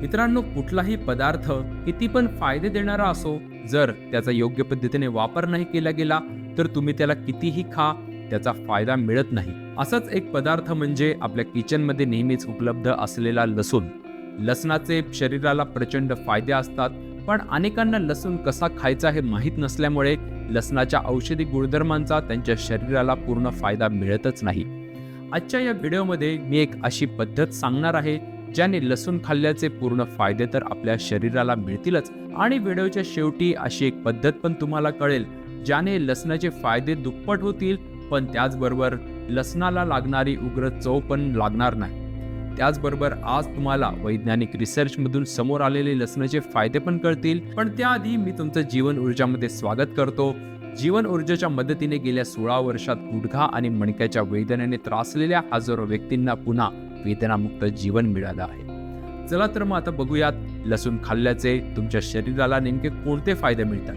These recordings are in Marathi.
मित्रांनो कुठलाही पदार्थ किती पण फायदे देणारा असो जर त्याचा योग्य पद्धतीने वापर नाही केला गेला तर तुम्ही त्याला कितीही खा त्याचा फायदा मिळत नाही. असाच एक पदार्थ म्हणजे आपल्या किचनमध्ये नेहमीच उपलब्ध असलेला लसूण. लसणाचे शरीराला प्रचंड फायदे असतात पण अनेकांना लसूण कसा खायचा हे माहीत नसल्यामुळे लसणाच्या औषधी गुणधर्मांचा त्यांच्या शरीराला पूर्ण फायदा मिळतच नाही. आजच्या या व्हिडिओमध्ये मी एक अशी पद्धत सांगणार आहे ज्याने लसूण खाल्ल्याचे पूर्ण फायदे तर आपल्या शरीराला मिळतीलच. आणि व्हिडिओच्या शेवटी अशी एक पद्धत पण तुम्हाला कळेल ज्याने लसणाचे फायदे दुप्पट होतील पण त्याचबरोबर लसणाला लागणारी उग्र चव पण लागणार नाही. त्याचबरोबर आज तुम्हाला वैज्ञानिक रिसर्चमधून समोर आलेले लसणाचे फायदे पण कळतील. पण त्याआधी मी तुमचं जीवन ऊर्जामध्ये स्वागत करतो. जीवन ऊर्जेच्या मदतीने गेल्या सोळा वर्षात गुडघा आणि मणक्याच्या वेदनेने त्रासलेल्या हजारो व्यक्तींना पुन्हा वेदनामुक्त जीवन मिळालं आहे. चला तर मग आता बघूयात लसूण खाल्ल्याचे तुमच्या शरीराला नेमके कोणते फायदे मिळतात?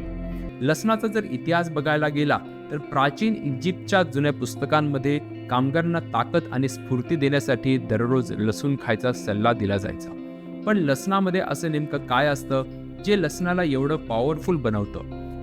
लसणाचा जर इतिहास बघायला गेला तर प्राचीन इजिप्तच्या जुन्या पुस्तकांमध्ये कामगारांना ताकद आणि स्फूर्ती देण्यासाठी दररोज लसूण खायचा सल्ला दिला जायचा. पण लसणामध्ये असं नेमकं काय असतं जे लसणाला एवढं पॉवरफुल बनवतं?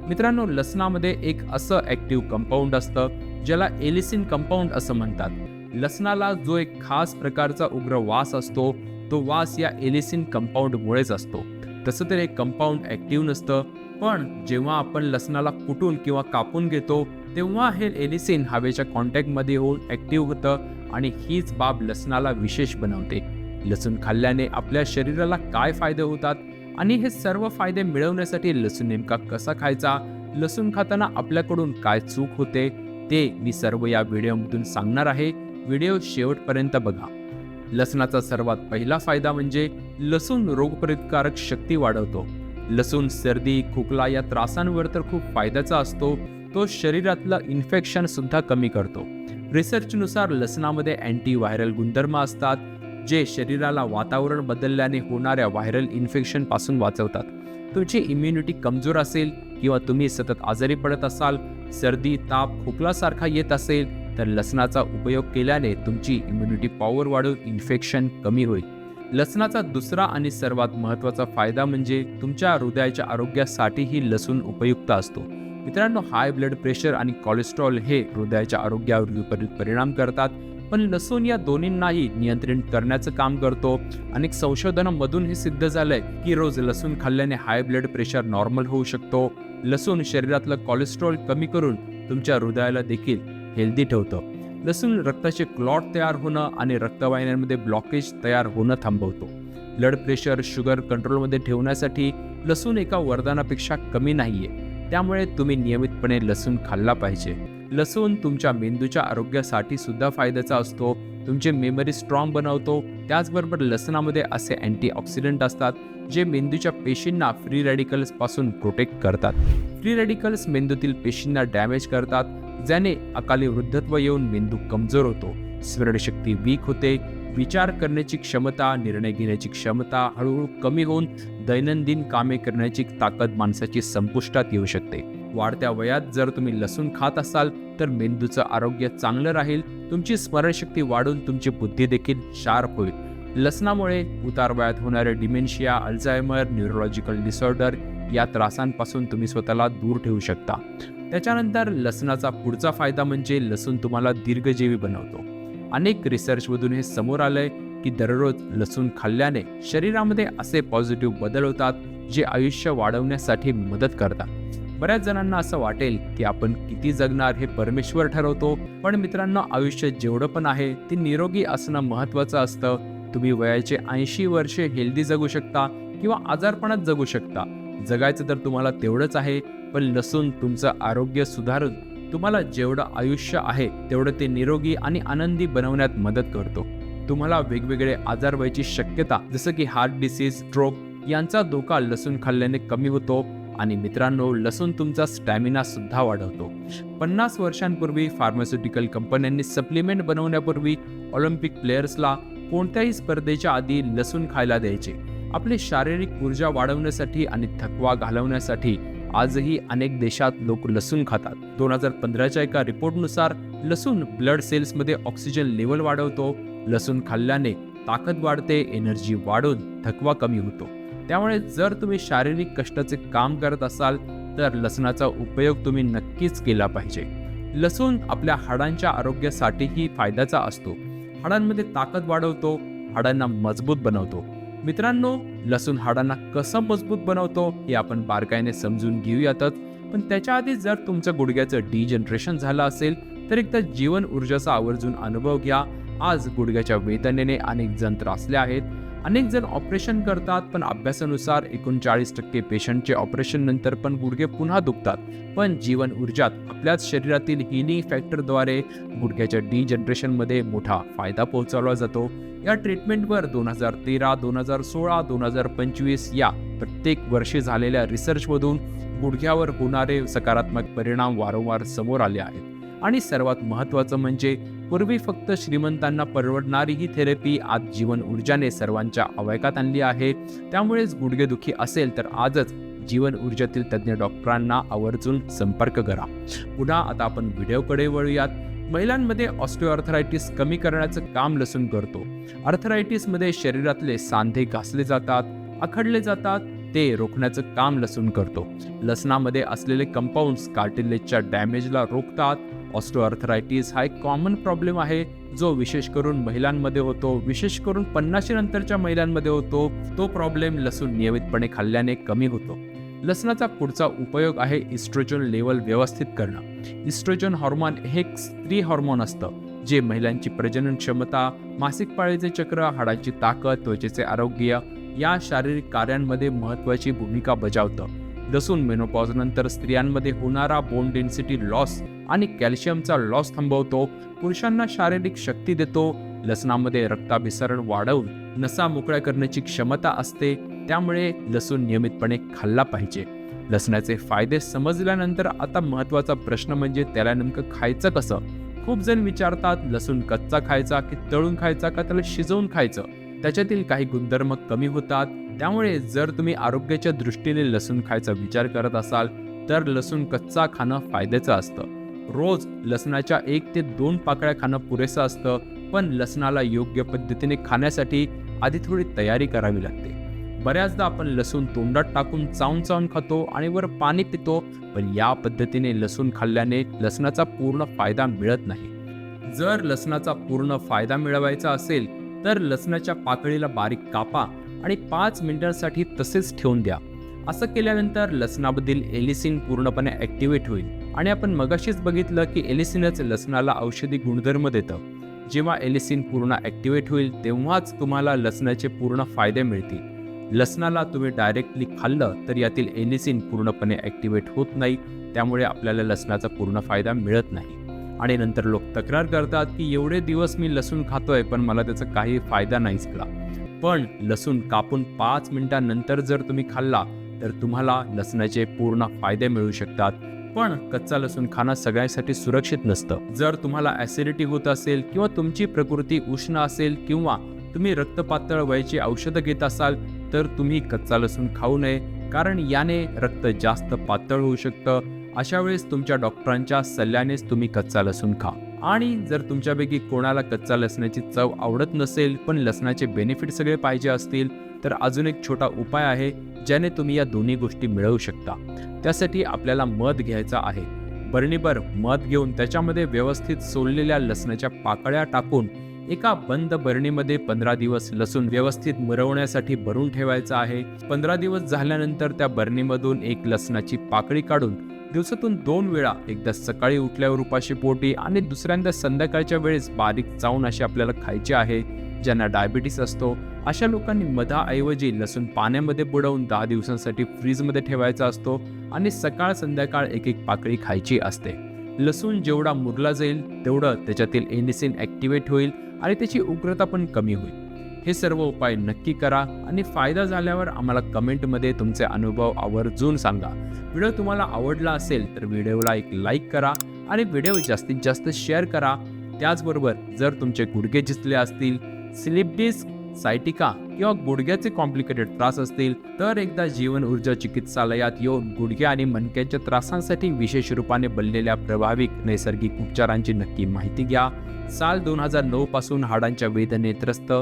मित्रांनो लसणामध्ये एक असं ॲक्टिव्ह कंपाऊंड असतं ज्याला एलिसिन कंपाऊंड असं म्हणतात. लसणाला जो एक खास प्रकारचा उग्र वास असतो तो वास या एलिसिन कंपाऊंडमुळेच असतो. तसं तर एक कंपाऊंड ॲक्टिव्ह नसतं पण जेव्हा आपण लसणाला कुटून किंवा कापून घेतो तेव्हा हे एलिसिन हवेच्या कॉन्टॅक्टमध्ये होऊन ॲक्टिव्ह होतं आणि हीच बाब लसणाला विशेष बनवते. लसूण खाल्ल्याने आपल्या शरीराला काय फायदे होतात आणि हे सर्व फायदे मिळवण्यासाठी लसूण नेमका कसा खायचा लसूण खाताना आपल्याकडून काय चूक होते ते मी सर्व या व्हिडिओमधून सांगणार आहे. व्हिडिओ शेवटपर्यंत बघा. लसणाचा सर्वात पहिला फायदा म्हणजे लसूण रोगप्रतिकारक शक्ती वाढवतो. लसूण सर्दी खोकला या त्रासांवर तर खूप फायद्याचा असतो. तो शरीरातलं इन्फेक्शन सुद्धा कमी करतो. रिसर्चनुसार लसणामध्ये अँटी व्हायरल गुणधर्म असतात जे शरीराला वातावरण बदलल्याने होणाऱ्या व्हायरल इन्फेक्शनपासून वाचवतात. तुमची इम्युनिटी कमजोर असेल किंवा तुम्ही सतत आजारी पडत असाल सर्दी ताप खोकलासारखा येत असेल तर लसणाचा उपयोग केल्याने तुमची इम्युनिटी पॉवर वाढून इन्फेक्शन कमी होईल. लसणाचा दुसरा आणि सर्वात महत्त्वाचा फायदा म्हणजे तुमच्या हृदयाच्या आरोग्यासाठीही लसूण उपयुक्त असतो. मित्रांनो हाय ब्लड प्रेशर आणि कोलेस्ट्रॉल हे हृदयाच्या आरोग्यावर विपरीत परिणाम करतात. पण लसूण या दोन्हींनाही नियंत्रित करण्याचं काम करतो. अनेक संशोधनामधून हे सिद्ध झालंय की रोज लसूण खाल्ल्याने हाय ब्लड प्रेशर नॉर्मल होऊ शकतो. लसूण शरीरातलं कोलेस्ट्रॉल कमी करून तुमच्या हृदयाला देखील हेल्दी ठेवतं. लसूण रक्ताचे क्लॉट तयार होणं आणि रक्तवाहिन्यांमध्ये ब्लॉकेज तयार होणं थांबवतो. ब्लड प्रेशर शुगर कंट्रोलमध्ये ठेवण्यासाठी लसूण एका वरदानापेक्षा कमी नाही आहे त्यामुळे तुम्ही नियमितपणे लसूण खाल्ला पाहिजे. लसूण तुमच्या मेंदूच्या आरोग्यासाठी सुद्धा फायद्याचा असतो. तुमची मेमरी स्ट्रॉंग बनवतो. त्याचबरोबर लसणामध्ये असे अँटीऑक्सिडंट असतात जे मेंदूच्या पेशींना फ्री रॅडिकल्सपासून प्रोटेक्ट करतात. फ्री रॅडिकल्स मेंदूतील पेशींना डॅमेज करतात. ज्याने अकाली वृद्धत्व येऊन मेंदू कमजोर होतो. स्मरणशक्ती वीक होते. विचार करण्याची क्षमता निर्णय घेण्याची क्षमता हळूहळू कमी होऊन दैनंदिन कामे करण्याची ताकद माणसाची संपुष्टात येऊ शकते. वाढत्या वयात जर तुम्ही लसूण खात असाल तर मेंदूचं आरोग्य चांगलं राहील. तुमची स्मरणशक्ती वाढून तुमची बुद्धी देखील शार्प होईल. लसणामुळे उतार वयात होणारे डिमेन्शिया अल्झायमर न्यूरोलॉजिकल डिसऑर्डर या त्रासांपासून तुम्ही स्वतःला दूर ठेवू शकता. त्याच्यानंतर लसणाचा पुढचा फायदा म्हणजे लसूण तुम्हाला दीर्घजीवी बनवतो. अनेक रिसर्चमधून हे समोर आलंय की दररोज लसूण खाल्ल्याने शरीरामध्ये असे पॉझिटिव्ह बदल होतात जे आयुष्य वाढवण्यासाठी मदत करतात. बऱ्याच जणांना असं वाटेल की आपण किती जगणार हे परमेश्वर ठरवतो पण मित्रांनो आयुष्य जेवढं पण आहे ते निरोगी असणं महत्त्वाचं असतं. तुम्ही वयाचे ऐंशी वर्षे हेल्दी जगू शकता किंवा आजारपणात जगू शकता. जगायचं तर तुम्हाला तेवढंच आहे पण लसूण तुमचं आरोग्य सुधारून तुम्हाला जेवढं आयुष्य आहे तेवढं ते निरोगी आणि आनंदी बनवण्यात मदत करतो. तुम्हाला वेगवेगळे आजार व्हायची शक्यता जसं की हार्ट डिसीज स्ट्रोक यांचा धोका लसूण खाल्ल्याने कमी होतो आणि मित्रांनो लसूण तुमचा स्टॅमिना सुद्धा वाढवतो. पन्नास वर्षांपूर्वी फार्मास्युटिकल कंपन्यांनी सप्लिमेंट बनवण्यापूर्वी ऑलिम्पिक प्लेयर्सला कोणत्याही स्पर्धेच्या आधी लसूण खायला द्यायचे. आपली शारीरिक ऊर्जा वाढवण्यासाठी आणि थकवा घालवण्यासाठी आजही अनेक देशात लोक लसूण खातात. दोन हजार पंधराच्या एका रिपोर्टनुसार लसूण ब्लड सेल्समध्ये ऑक्सिजन लेवल वाढवतो. लसूण खाल्ल्याने ताकद वाढते एनर्जी वाढून थकवा कमी होतो. त्यामुळे जर तुम्ही शारीरिक कष्टाचे काम करत असाल तर लसणाचा उपयोग तुम्ही नक्कीच केला पाहिजे. लसूण आपल्या हाडांच्या आरोग्यासाठीही फायद्याचा असतो. हाडांमध्ये ताकद वाढवतो हाडांना मजबूत बनवतो. मित्रांनो लसूण हाडांना कसं मजबूत बनवतो हे आपण बारकाईने समजून घेऊयातच. पण त्याच्या आधी जर तुमचं गुडघ्याचं डिजनरेशन झालं असेल तर एकदा जीवन ऊर्जाचा आवर्जून अनुभव घ्या. आज गुडघ्याच्या वेदनेने अनेक जण त्रासले आहेत. अनेक जण ऑपरेशन करतात पण अभ्यासानुसार एकोणचाळीस टक्के पेशंटचे ऑपरेशन नंतर पण गुडघे पुन्हा दुखतात. पण जीवन ऊर्जात आपल्याच शरीरातील हिलिंग फॅक्टरद्वारे गुडघ्याच्या डी जनरेशनमध्ये मोठा फायदा पोहोचवला जातो. या ट्रीटमेंटवर दोन हजार तेरा दोन हजार सोळा दोन हजार पंचवीस या प्रत्येक वर्षी झालेल्या रिसर्चमधून गुडघ्यावर होणारे सकारात्मक परिणाम वारंवार समोर आले आहेत. आणि सर्वात महत्त्वाचं म्हणजे पूर्वी फक्त श्रीमंतांना परवडणारी ही थेरपी आज जीवन ऊर्जाने सर्वांच्या अवयकात आणली आहे. त्यामुळेच गुडघेदुखी असेल तर आजच जीवन ऊर्जातील तज्ज्ञ डॉक्टरांना आवर्जून संपर्क करा. पुन्हा आता आपण व्हिडिओकडे वळूयात. महिलांमध्ये ऑस्टिओआर्थरायटिस कमी करण्याचं काम लसून करतो. अर्थरायटिसमध्ये शरीरातले सांधे घासले जातात आखडले जातात ते रोखण्याचं काम लसून करतो. लसणामध्ये असलेले कंपाऊंड्स कार्टिलेजच्या डॅमेजला रोखतात. ऑस्टोआर्थरायटिस हा एक कॉमन प्रॉब्लेम आहे जो विशेष करून महिलांमध्ये होतो. विशेष करून पन्नाशी नंतरच्या महिलांमध्ये होतो. तो प्रॉब्लेम लसूण नियमितपणे खाल्ल्याने कमी होतो. लसणाचा पुढचा उपयोग आहे इस्ट्रोजन लेवल व्यवस्थित करणं. इस्ट्रोजन हॉर्मोन हे एक स्त्री हॉर्मोन असतं जे महिलांची प्रजनन क्षमता मासिक पाळीचे चक्र हाडांची ताकद त्वचेचे आरोग्य या शारीरिक कार्यांमध्ये महत्त्वाची भूमिका बजावतं. लसूण मेनोपॉज नंतर स्त्रियांमध्ये होणारा बोन डेन्सिटी लॉस आणि कॅल्शियमचा लॉस थांबवतो पुरुषांना शारीरिक शक्ती देतो लसणामध्ये रक्ताभिसरण वाढवून नसा मोकळ्या करण्याची क्षमता असते त्यामुळे लसूण नियमितपणे खाल्ला पाहिजे. लसणाचे फायदे समजल्यानंतर आता महत्त्वाचा प्रश्न म्हणजे त्याला नेमकं खायचं कसं? खूप जण विचारतात लसूण कच्चा खायचा की तळून खायचा का त्याला शिजवून खायचं? त्याच्यातील काही गुणधर्म कमी होतात त्यामुळे जर तुम्ही आरोग्याच्या दृष्टीने लसूण खायचा विचार करत असाल तर लसूण कच्चा खाणं फायद्याचं असतं. रोज लसणाच्या एक ते दोन पाकळ्या खाणं पुरेसं असतं पण लसणाला योग्य पद्धतीने खाण्यासाठी आधी थोडी तयारी करावी लागते. बऱ्याचदा आपण लसूण तोंडात टाकून चावून चावून खातो आणि वर पाणी पितो पण या पद्धतीने लसूण खाल्ल्याने लसणाचा पूर्ण फायदा मिळत नाही. जर लसणाचा पूर्ण फायदा मिळवायचा असेल तर लसणाच्या पाकळीला बारीक कापा आणि पाच मिनिटांसाठी तसेच ठेवून द्या. असं केल्यानंतर लसणामधील एलिसिन पूर्णपणे ॲक्टिवेट होईल. आणि आपण मगाशीच बघितलं की एलिसिनच लसणाला औषधी गुणधर्म देतं. जेव्हा एलिसिन पूर्ण ॲक्टिवेट होईल तेव्हाच तुम्हाला लसणाचे पूर्ण फायदे मिळतील. लसणाला तुम्ही डायरेक्टली खाल्लं तर यातील एलिसिन पूर्णपणे ॲक्टिवेट होत नाही. त्यामुळे आपल्याला लसणाचा पूर्ण फायदा मिळत नाही. आणि नंतर लोक तक्रार करतात की एवढे दिवस मी लसूण खातोय पण मला त्याचा काही फायदा नाही झाला. पण लसूण कापून पाच मिनिटांनंतर जर तुम्ही खाल्ला तर तुम्हाला लसणाचे पूर्ण फायदे मिळू शकतात. पण कच्चा लसूण खाणं सगळ्यांसाठी सुरक्षित नसतं. जर तुम्हाला ऍसिडिटी होत असेल किंवा तुमची प्रकृती उष्ण असेल किंवा तुम्ही रक्तपातळ व्हायची औषधं घेत असाल तर तुम्ही कच्चा लसूण खाऊ नये कारण याने रक्त जास्त पातळ होऊ शकतं. अशा वेळेस तुमच्या डॉक्टरांच्या सल्ल्यानेच तुम्ही कच्चा लसूण खा. आणि जर तुमच्यापैकी कोणाला कच्चा लसणाची चव आवडत नसेल पण लसणाचे बेनिफिट सगळे पाहिजे असतील तर अजून एक छोटा उपाय आहे ज्याने तुम्ही या दोन्ही गोष्टी मिळवू शकता. त्यासाठी आपल्याला मध घ्यायचा आहे. बरणीभर मध घेऊन त्याच्यामध्ये व्यवस्थित सोललेल्या लसणाच्या पाकळ्या टाकून एका बंद बरणीमध्ये पंधरा दिवस लसूण व्यवस्थित मुरवण्यासाठी भरून ठेवायचा आहे. पंधरा दिवस झाल्यानंतर त्या बरणीमधून एक लसणाची पाकळी काढून दिवसातून दोन वेळा एकदा सकाळी उठल्यावर उपाशी पोटी आणि दुसऱ्यांदा संध्याकाळच्या वेळेस बारीक चावून अशी आपल्याला खायची आहे ज्यांना डायबिटीस असतो अशा लोकांनी मधाऐवजी लसूण पाण्यामध्ये बुडवून दहा दिवसांसाठी फ्रीजमध्ये ठेवायचा असतो आणि सकाळ संध्याकाळ एक एक पाकळी खायची असते. लसूण जेवढा मुरला जाईल तेवढं त्याच्यातील एनिसिन ॲक्टिवेट होईल आणि त्याची उग्रता पण कमी होईल. हे सर्व उपाय नक्की करा आणि फायदा झाल्यावर आम्हाला कमेंटमध्ये तुमचे अनुभव आवर्जून सांगा. व्हिडिओ तुम्हाला आवडला असेल तर व्हिडिओला एक लाईक करा आणि व्हिडिओ जास्तीत जास्त शेअर करा. त्याचबरोबर जर तुमचे गुडघे झिजले असतील स्लिप डिस्क सायटिका किंवा गुडघ्याचे कॉम्प्लिकेटेड त्रास असतील तर एकदा जीवन ऊर्जा चिकित्सालयात येऊन गुडघे आणि मनक्यांच्या त्रासांसाठी विशेष रूपाने बनलेल्या प्रभाविक नैसर्गिक उपचारांची नक्की माहिती घ्या. साल दोन हजार नऊ पासून हाडांच्या वेदनेत्रस्त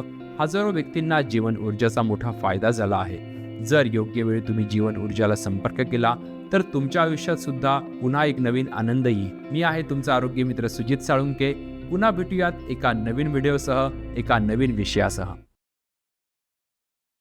हजारो व्यक्तींना जीवन ऊर्जाचा मोठा फायदा झाला आहे. जर योग्य वेळी तुम्ही जीवन ऊर्जाला संपर्क केला तर तुमच्या आयुष्यात सुद्धा पुन्हा एक नवीन आनंद येईल मी आहे तुमचा आरोग्य मित्र सुजित साळुंके. पुन्हा भेटूयात एका नवीन व्हिडिओसह एका नवीन विषयासह.